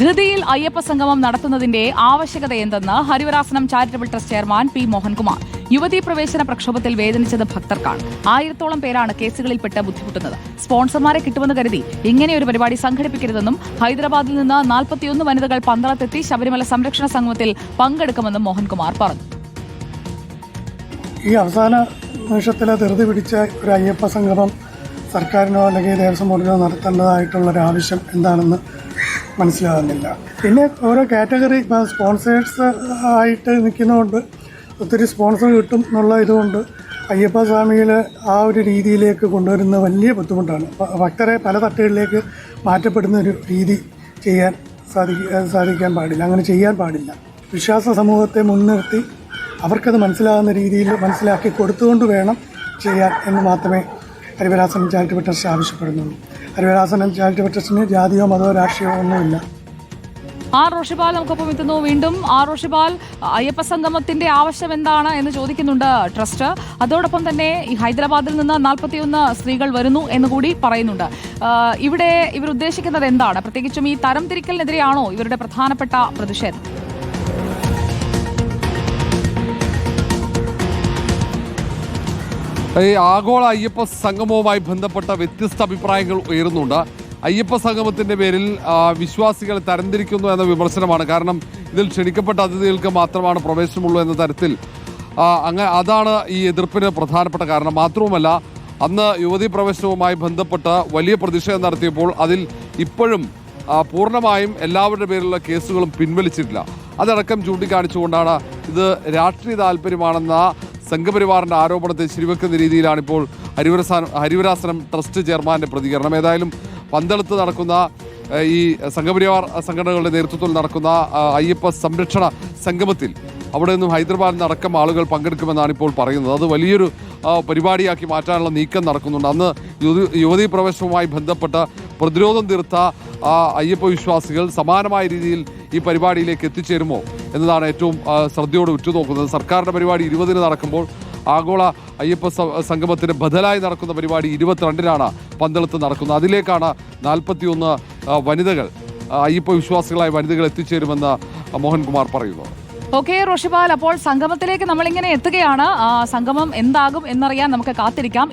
ധൃതിയിൽ അയ്യപ്പ സംഗമം നടത്തുന്നതിന്റെ ആവശ്യകത എന്തെന്ന് Harivarasanam charitable trust chairman P Mohankumar. യുവതീ പ്രവേശന പ്രക്ഷോഭത്തിൽ വേദനിച്ചത് ഭക്തർക്കാണ്. ആയിരത്തോളം പേരാണ് കേസുകളിൽപ്പെട്ട് ബുദ്ധിമുട്ടുന്നത്. സ്പോൺസർമാരെ കിട്ടുമെന്ന് കരുതി ഇങ്ങനെയൊരു പരിപാടി സംഘടിപ്പിക്കരുതെന്നും ഹൈദരാബാദിൽ നിന്ന് നാൽപ്പത്തിയൊന്ന് വനിതകൾ പന്തളത്തെത്തി ശബരിമല സംരക്ഷണ സംഗമത്തിൽ പങ്കെടുക്കുമെന്നും മോഹൻകുമാർ പറഞ്ഞു. ഈ അവസാന നിമിഷത്തിലെ ധൃതി പിടിച്ച ഒരു അയ്യപ്പ സംഗമം സർക്കാരിനോ അല്ലെങ്കിൽ ദേവസ്വം ബോർഡിനോ നടത്തേണ്ടതായിട്ടുള്ള ഒരു ആവശ്യം എന്താണെന്ന് മനസ്സിലാകുന്നില്ല. പിന്നെ ഓരോ കാറ്റഗറി ഇപ്പോൾ സ്പോൺസേഴ്സ് ആയിട്ട് നിൽക്കുന്നതുകൊണ്ട് ഒത്തിരി സ്പോൺസർ കിട്ടും എന്നുള്ള ഇതുകൊണ്ട് അയ്യപ്പ സ്വാമിയിൽ ആ ഒരു രീതിയിലേക്ക് കൊണ്ടുവരുന്ന വലിയ ബുദ്ധിമുട്ടാണ്. ഭക്തരെ പല തട്ടുകളിലേക്ക് മാറ്റപ്പെടുന്ന ഒരു രീതി ചെയ്യാൻ സാധിക്ക സാധിക്കാൻ പാടില്ല. അങ്ങനെ ചെയ്യാൻ പാടില്ല. വിശ്വാസ സമൂഹത്തെ മുൻനിർത്തി അവർക്കത് മനസ്സിലാകുന്ന രീതിയിൽ മനസ്സിലാക്കി കൊടുത്തുകൊണ്ട് വേണം ചെയ്യാൻ എന്ന് മാത്രമേ ഹരിവരാസനം ചാരിറ്റബിൾ ട്രസ്റ്റ് ആവശ്യപ്പെടുന്നുള്ളൂ. ഹരിവരാസനം ചാരിറ്റബിൾ ട്രസ്റ്റിന് ജാതിയോ മതമോ രാഷ്ട്രീയമോ ഒന്നുമില്ല. ആർ റോഷിപാൽ നമുക്കൊപ്പം എത്തുന്നു വീണ്ടും. ആർ റോഷിപാൽ അയ്യപ്പ സംഗമത്തിന്റെ ആവശ്യം എന്താണ് എന്ന് ചോദിക്കുന്നുണ്ട് ട്രസ്റ്റ്. അതോടൊപ്പം തന്നെ ഈ ഹൈദരാബാദിൽ നിന്ന് നാൽപ്പത്തിയൊന്ന് സ്ത്രീകൾ വരുന്നു എന്ന് കൂടി പറയുന്നുണ്ട്. ഇവിടെ ഇവർ ഉദ്ദേശിക്കുന്നത് എന്താണ്? പ്രത്യേകിച്ചും ഈ തരംതിരിക്കലിനെതിരെയാണോ ഇവരുടെ പ്രധാനപ്പെട്ട പ്രതിഷേധം? ഈ ആഗോള അയ്യപ്പ സംഗമവുമായി ബന്ധപ്പെട്ട വ്യത്യസ്ത അഭിപ്രായങ്ങൾ ഉയരുന്നുണ്ട്. അയ്യപ്പ സംഗമത്തിന്റെ പേരിൽ വിശ്വാസികൾ തരംതിരിക്കുന്നു എന്ന വിമർശനമാണ്. കാരണം ഇതിൽ ക്ഷണിക്കപ്പെട്ട അതിഥികൾക്ക് മാത്രമാണ് പ്രവേശനമുള്ളൂ എന്ന തരത്തിൽ അങ്ങനെ അങ്ങ അതാണ് ഈ എതിർപ്പിന് പ്രധാനപ്പെട്ട കാരണം. മാത്രവുമല്ല അന്ന് യുവതി പ്രവേശനവുമായി ബന്ധപ്പെട്ട് വലിയ പ്രതിഷേധം നടത്തിയപ്പോൾ അതിൽ ഇപ്പോഴും പൂർണമായും എല്ലാവരുടെ പേരിലുള്ള കേസുകളും പിൻവലിച്ചിട്ടില്ല. അതടക്കം ചൂണ്ടിക്കാണിച്ചുകൊണ്ടാണ് ഇത് രാഷ്ട്രീയ താല്പര്യമാണെന്ന സംഘപരിവാറിന്റെ ആരോപണത്തെ ശരിവെക്കുന്ന രീതിയിലാണ് ഇപ്പോൾ ഹരിവരാസനം ഹരിവരാസനം ട്രസ്റ്റ് ചെയർമാന്റെ പ്രതികരണം. ഏതായാലും പന്തളത്ത് നടക്കുന്ന ഈ സംഘപരിവാർ സംഘടനകളുടെ നേതൃത്വത്തിൽ നടക്കുന്ന അയ്യപ്പ സംരക്ഷണ സംഗമത്തിൽ അവിടെ നിന്നും ഹൈദരാബാദിൽ നടക്കം ആളുകൾ പങ്കെടുക്കുമെന്നാണ് ഇപ്പോൾ പറയുന്നത്. അത് വലിയൊരു പരിപാടിയാക്കി മാറ്റാനുള്ള നീക്കം നടക്കുന്നുണ്ട്. അന്ന് യുവതി പ്രവേശനവുമായി ബന്ധപ്പെട്ട പ്രതിരോധം തീർത്ത അയ്യപ്പ വിശ്വാസികൾ സമാനമായ രീതിയിൽ ഈ പരിപാടിയിലേക്ക് എത്തിച്ചേരുമോ? എന്നതാണ് ഏറ്റവും ശ്രദ്ധയോട് ഉറ്റുനോക്കുന്നത് സർക്കാരിന്റെ പരിപാടി ഇരുപതിന് നടക്കുമ്പോൾ ആഗോള അയ്യപ്പ സംഗമത്തിന് ബദലായി നടക്കുന്ന പരിപാടി ഇരുപത്തിരണ്ടിനാണ് പന്തളത്ത് നടക്കുന്നത്. അതിലേക്കാണ് നാൽപ്പത്തിയൊന്ന് വനിതകൾ അയ്യപ്പ വിശ്വാസികളായ വനിതകൾ എത്തിച്ചേരുമെന്ന് മോഹൻകുമാർ പറയുന്നു. ഓക്കെ റോഷിപാൽ അപ്പോൾ സംഗമത്തിലേക്ക് നമ്മളിങ്ങനെ എത്തുകയാണ്. സംഗമം എന്താകും എന്നറിയാൻ നമുക്ക് കാത്തിരിക്കാം.